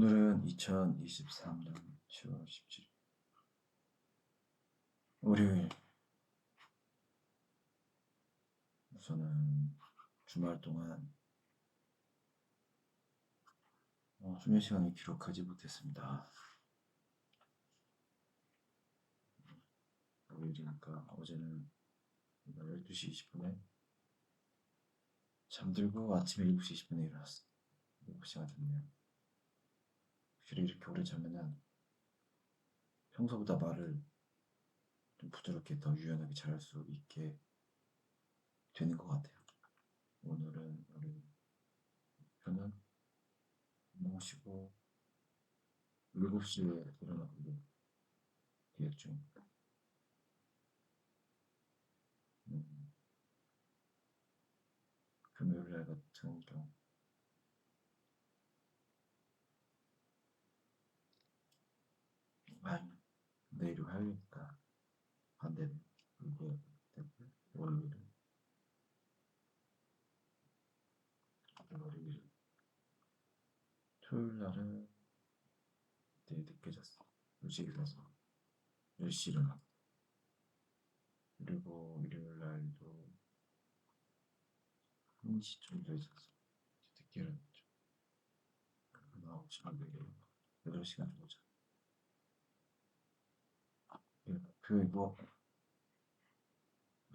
오늘은 2023년 10월 17일 월요일 우선은 주말 동안 어, 수면 시간을 기록하지 못했습니다. 월요일이니까 어제는 12시 20분에 잠들고 아침에 7시 20분에 일어났어. 7시가 됐네요. 확실히 이렇게 오래 자면은 평소보다 말을 좀 부드럽게 더 유연하게 잘할 수 있게 되는 것 같아요. 오늘은 우리 저는 모시고 7시에 일어나고 계획 중입니다. 음, 금요일 날 같은 경우 내일이 화요일이니까 반대는 이게 월요일은 월요일. 토요일 날은 되게 늦게 잤어. 일찍 일어나서 10시 일어나 그리고 일요일 날도 1시 정도에 잤어. 늦게 일어났죠. 그리고 9시간 되게 8시간 정도 잤어 그 이거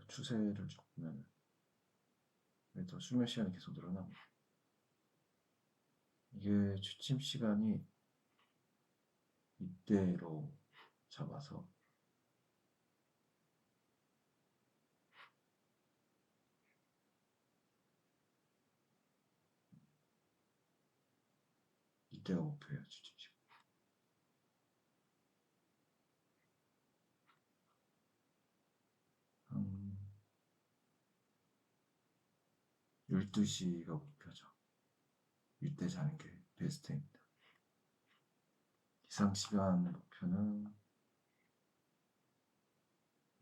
추세를 보면 더 수면 시간이 계속 늘어나고 이게 취침 시간이 이때로 잡아서 이때가 목표예요 취침 시간. 12시가 목표죠. 이때 자는 게 베스트입니다. 기상 시간 목표는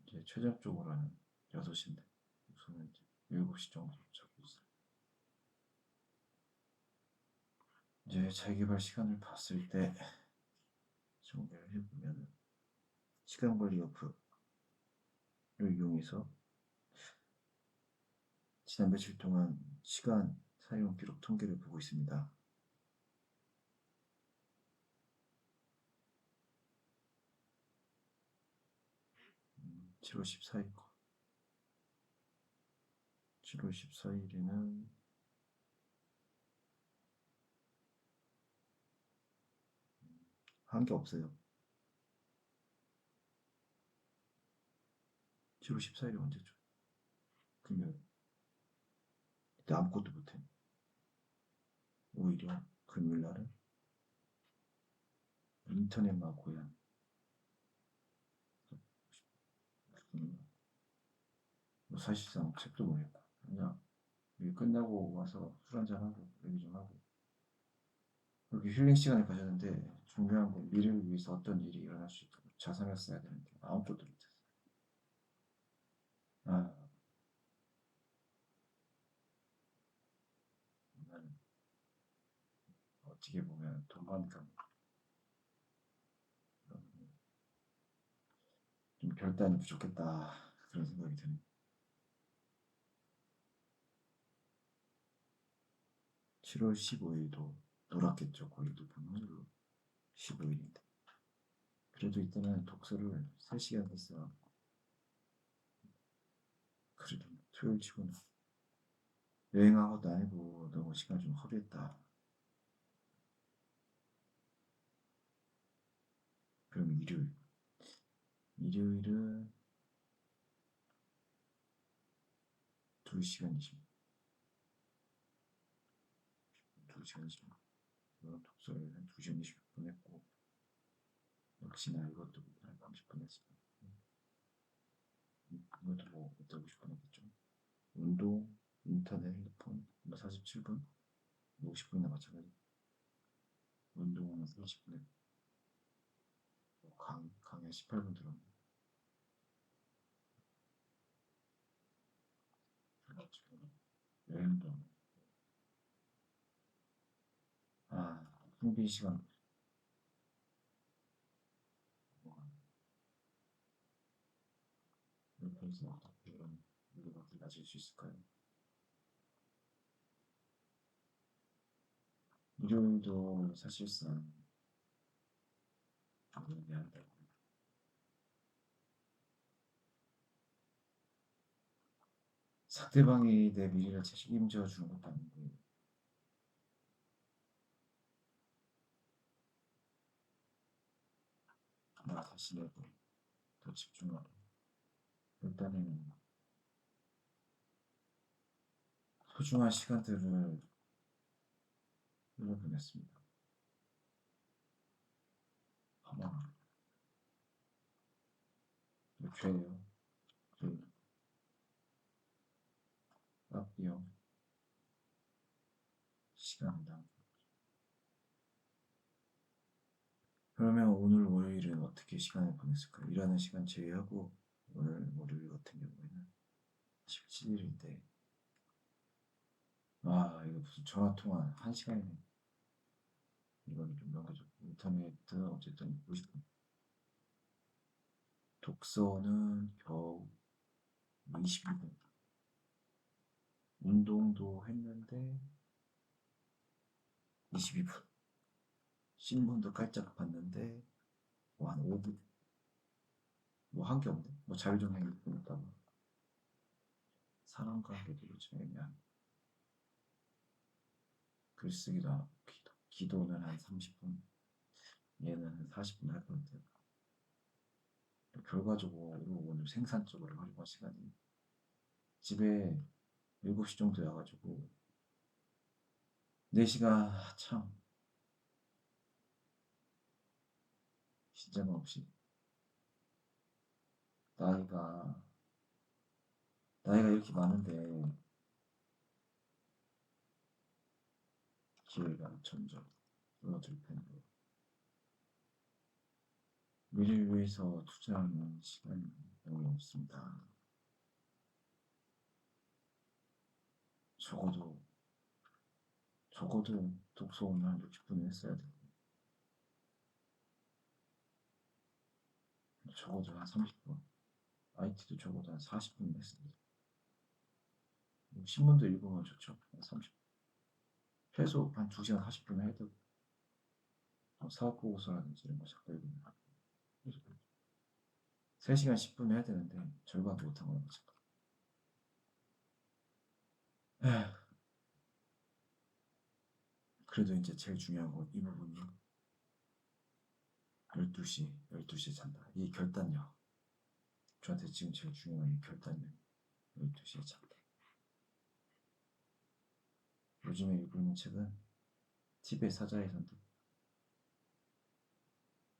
이제 최종적으로는 6시인데 우선은 이제 7시 정도 자고 있어요. 이제 자기개발 시간을 봤을 때 정리를 해보면 시간 관리 어플 를 이용해서 지난 며칠 동안 시간 사용 기록 통계를 보고 있습니다. 음, 7월 14일 거. 7월 14일에는 한 게 없어요. 7월 14일이 언제죠? 금요일. 그때 아무것도 못해. 오히려 금요일 날은 인터넷만 고양. 뭐 사실상 책도 못 읽고 그냥 여기 끝나고 와서 술 한잔 하고 얘기 좀 하고 여기 힐링 시간을 가졌는데 중요한 건 미래를 위해서 어떤 일이 일어날 수 있도록 자산을 써야 되는데 아무것도 못했어. 아, 나는 어떻게 도망감 좀 결단이 부족했다. 그런 생각이 드네. (7월 15일도) 놀았겠죠. 높은 확률로 (15일인데) 그래도 이때는 독서를 (3시간) 했어 그래도 토요일 치고는. 여행한 것도 아니고 너무 시간 좀 허비했다. 그럼 일요일. 일요일은 2시간 20분. 2시간 20분. 독서를 한 2시간 20분 했고, 역시나 이것도 한 30분 했습니다. 이것도 뭐 어쩌고 싶어 했겠죠. 운동, 인터넷, 핸드폰 뭐 47분, 50분이나 마찬가지. 운동은 30분 했고, 뭐 강, 강의 18분 들었네. 여행도 아, 후기 시간. 옆에서 이런 물건을 낮출 수 있을까요? 일요일도 사실상 좀 의미한다고 상대방이 내 미래를 책임져 주는 것도 아니고 나 자신에게 더 집중하고 일단은 소중한 시간들을 흘려보냈습니다. 이거 죄예요. 죄. 앞이요. 시간이다. 그러면 오늘 월요일은 어떻게 시간을 보냈을까요? 일하는 시간 제외하고 오늘 월요일 같은 경우에는 17일인데 아 이거 무슨 전화 통화 한 시간이네 이거는 좀 넘겨줘 인터넷은 어쨌든 50분 독서는 겨우 22분. 운동도 했는데 22분. 신문도 깔짝 봤는데 뭐 한 5분. 뭐 한 게 없네. 뭐 자율정리 6분 있다가 사람 관계도 좀 애매한 글쓰기도 안 하고 기도, 기도는 한 30분 얘는 한 40분 할 것 같아요 결과적으로 오늘 생산적으로 활용한 시간이. 집에 7시 정도 와가지고 4시가 참 시점 없이 나이가 나이가 이렇게 많은데 기회가 점점 줄어들 텐데 미래를 위해서 투자하는 시간이 너무 없습니다. 적어도 적어도 독서 오늘 한 60분 했어야 돼. 적어도 한 30분. IT도 적어도 한 40분 했습니다. 뭐 신문도 읽으면 좋죠. 한 30분. 최소 한 2시간 40분 해야 되고. 뭐 사업보고서라든지 이런 거 자꾸 읽으면. 3시간 10분 해야 되는데 절반도 못한 거는 거죠. 그래도 이제 제일 중요한 건 이 부분이요. 12시, 12시에 잔다. 이 결단력. 저한테 지금 제일 중요한 이 결단력. 12시에 잔다. 요즘에 읽고 있는 책은 티베 사자의 선택.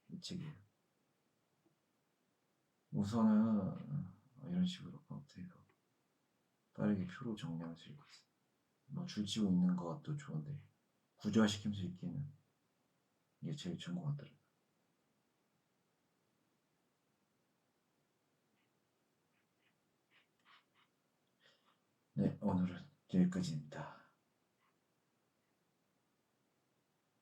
이 책이에요. 우선은 이런 식으로 카운트해서 빠르게 표로 정리하면서 읽고 있어요. 뭐 줄치고 있는 것도 좋은데 구조화시키면서 읽기에는 이게 제일 좋은 것 같더라고요. 네, 오늘은 여기까지입니다.